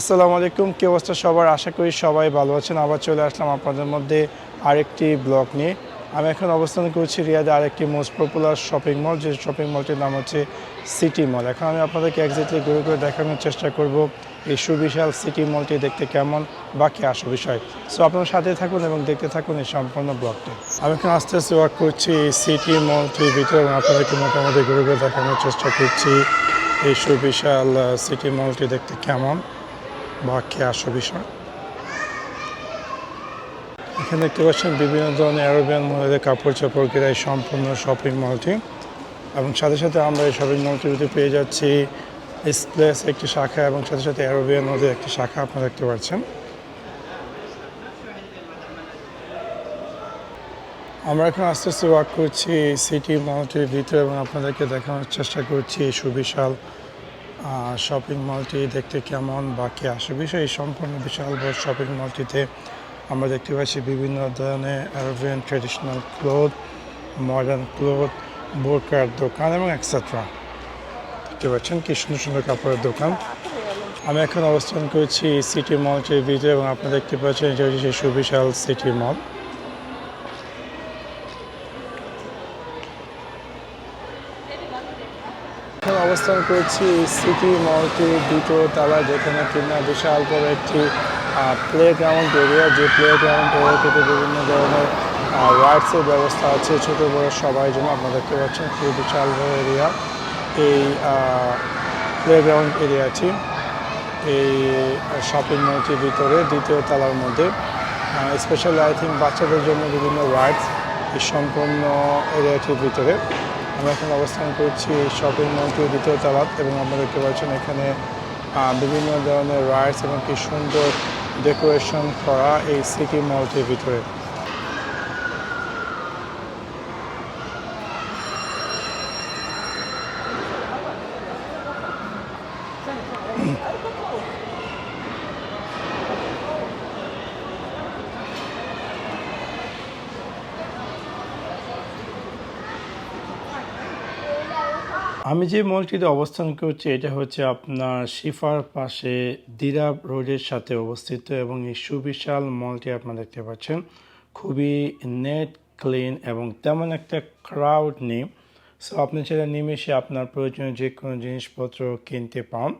আসসালামু আলাইকুম, কি অবস্থা সবার? আশা করি সবাই ভালো আছেন। আবার চলে আসলাম আপনাদের মধ্যে আরেকটি ব্লগ নিয়ে। আমি এখন অবস্থান করছি রিয়াদে আরেকটি মোস্ট পপুলার শপিং মল যে শপিং মলটির নাম হচ্ছে সিটি মল এখন আমি আপনাদেরকে একজাক্টলি ঘুরে ঘুরে দেখানোর চেষ্টা করব এই সুবিশাল সিটি মলটি দেখতে কেমন বাকি আসো বিষয়। সো আপনার সাথে থাকুন এবং দেখতে থাকুন এই সম্পূর্ণ ব্লগটি। আমি এখন আস্তে আস্তে ওয়াক করছি এই সিটি মলটির ভিতরে এবং আপনাদেরকে মোটামুটি ঘুরে ঘুরে দেখানোর চেষ্টা করছি এই সুবিশাল সিটি মলটি দেখতে কেমন। বা আসো বিষয়। এখানে দেখতে পাচ্ছেন বিভিন্ন ধরনের অ্যারোবিয়ান মহিলাদের কাপড় চাপড় কেনা এই সম্পূর্ণ শপিং মলটি এবং সাথে সাথে আমরা এই শপিং মলটিতে পেয়ে যাচ্ছি এসপ্লেস একটি শাখা এবং সাথে সাথে অ্যারোবিয়ান মধ্যে একটি শাখা আপনারা দেখতে পাচ্ছেন। আমরা এখন আস্তে আস্তে ওয়াক করছি সিটি মলটির ভিতরে এবং আপনাদেরকে দেখানোর চেষ্টা করছি সুবিশাল শপিং মলটি দেখতে কেমন বাকি আসে? বিষয় এই সম্পূর্ণ বিশাল বড় শপিং মলটিতে আমরা দেখতে পাচ্ছি বিভিন্ন ধরনের Arabian traditional cloth modern cloth বোরকার দোকান এবং এক্সেট্রা দেখতে পাচ্ছেন কি সুন্দর সুন্দর কাপড়ের দোকান। আমি এখন অবস্থান করছি সিটি মলটির ভিতরে এবং আপনারা দেখতে পাচ্ছেন সেই সুবিশাল সিটি মল অবস্থান করছি সিটি মলটির দুটো তালা যেখানে কিনা বিশাল বড় একটি প্লে গ্রাউন্ড এরিয়া যে প্লে গ্রাউন্ড এরিয়াটিতে বিভিন্ন ধরনের রাইডসের ব্যবস্থা আছে। ছোটো বড় সবাই জন্য আপনারা দেখতে পাচ্ছেন খুবই বিশাল বড় এরিয়া এই প্লে গ্রাউন্ড এরিয়াটি এই শপিং মলটির ভিতরে, দ্বিতীয় তালার মধ্যে। স্পেশালি আই থিঙ্ক বাচ্চাদের জন্য বিভিন্ন রাইডস এই সম্পূর্ণ এরিয়াটির ভিতরে। আমরা এখন অবস্থান করছি শপিং মলটির দ্বিতীয় তালাত এবং আপনারা দেখতে পাচ্ছেন এখানে বিভিন্ন ধরনের রাইডস এবং কি সুন্দর ডেকোরেশন করা এই সিটি মলটির ভিতরে। আমি যে মলটিতে অবস্থান করছি, এটা হচ্ছে আপনার শিফার পাশে দিরাব রোডের সাথে অবস্থিত এবং এই সুবিশাল মলটি আপনারা দেখতে পাচ্ছেন। খুবই নেট, ক্লিন এবং তেমন একটা ক্রাউড নেই। সো আপনি সেটা নিমেষে আপনার প্রয়োজনীয় যে কোনো জিনিসপত্র কিনতে পান।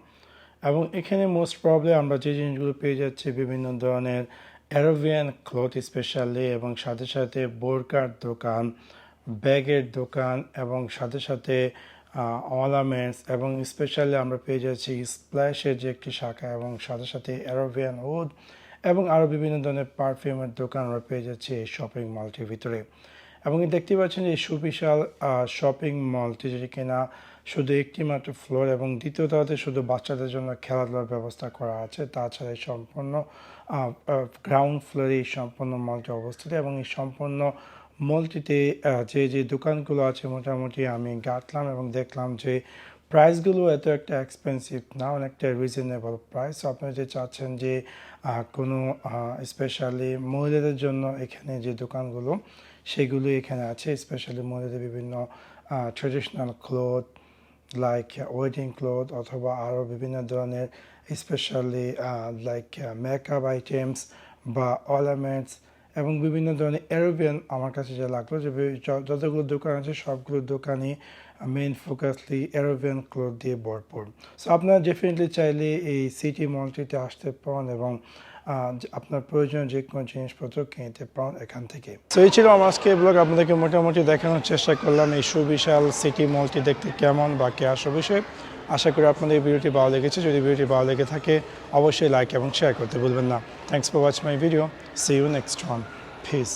এবং এখানে মোস্ট প্রবলেম আমরা যে জিনিসগুলো পেয়ে যাচ্ছি, বিভিন্ন ধরনের অ্যারোভিয়ান ক্লথ স্পেশালি এবং সাথে সাথে বোরকার দোকান, ব্যাগের দোকান এবং সাথে সাথে অর্নামেন্টস এবং স্পেশালি আমরা পেয়ে যাচ্ছি স্প্ল্যাশের যে একটি শাখা এবং সাথে সাথে অ্যারোভিয়ান উড এবং আরও বিভিন্ন ধরনের পারফিউমের দোকান আমরা পেয়ে যাচ্ছি এই শপিং মলটির ভিতরে। এবং দেখতে পাচ্ছেন যে সুবিশাল শপিং মলটি যেটি কিনা শুধু একটি মাত্র ফ্লোর এবং দ্বিতীয় তলাতে শুধু বাচ্চাদের জন্য খেলাধুলার ব্যবস্থা করা আছে, তাছাড়া সম্পূর্ণ গ্রাউন্ড ফ্লোরে এই সম্পূর্ণ মলটি অবস্থিত এবং এই সম্পূর্ণ মলটিতে যে যে দোকানগুলো আছে মোটামুটি আমি গাঁটলাম এবং দেখলাম যে প্রাইসগুলো এত একটা এক্সপেন্সিভ না অনেকটা রিজনেবল প্রাইস আপনারা যে চাচ্ছেন যে কোনো স্পেশালি মহিলাদের জন্য এখানে যে দোকানগুলো, সেগুলো এখানে আছে। স্পেশালি মহিলাদের বিভিন্ন traditional cloth like wedding cloth অথবা আরও বিভিন্ন ধরনের স্পেশালি লাইক মেকআপ আইটেমস বা অর্নামেন্টস এবং বিভিন্ন ধরনের অ্যারোবিয়ান আমার কাছে যা লাগল যে যতগুলো দোকান আছে, সবগুলো দোকানই মেন ফোকাসলি অ্যারোবিয়ান ক্লোথ দিয়ে ভরপুর। সো আপনারা ডেফিনেটলি চাইলে এই সিটি মলটিতে আসতে পারেন এবং আপনার প্রয়োজনীয় যে কোনো জিনিসপত্র কিনতে পারেন এখান থেকে। তো এই ছিল আমার আজকে ব্লগ আপনাদেরকে মোটামুটি দেখানোর চেষ্টা করলাম এই সুবিশাল সিটি মলটি দেখতে কেমন বা কে আসো বিষয়ে আশা করি আপনাদের এই ভিডিওটি ভালো লেগেছে। যদি ভিডিওটি ভালো লেগে থাকে, অবশ্যই লাইক এবং শেয়ার করতে ভুলবেন না। Thanks for watch my video see you next one peace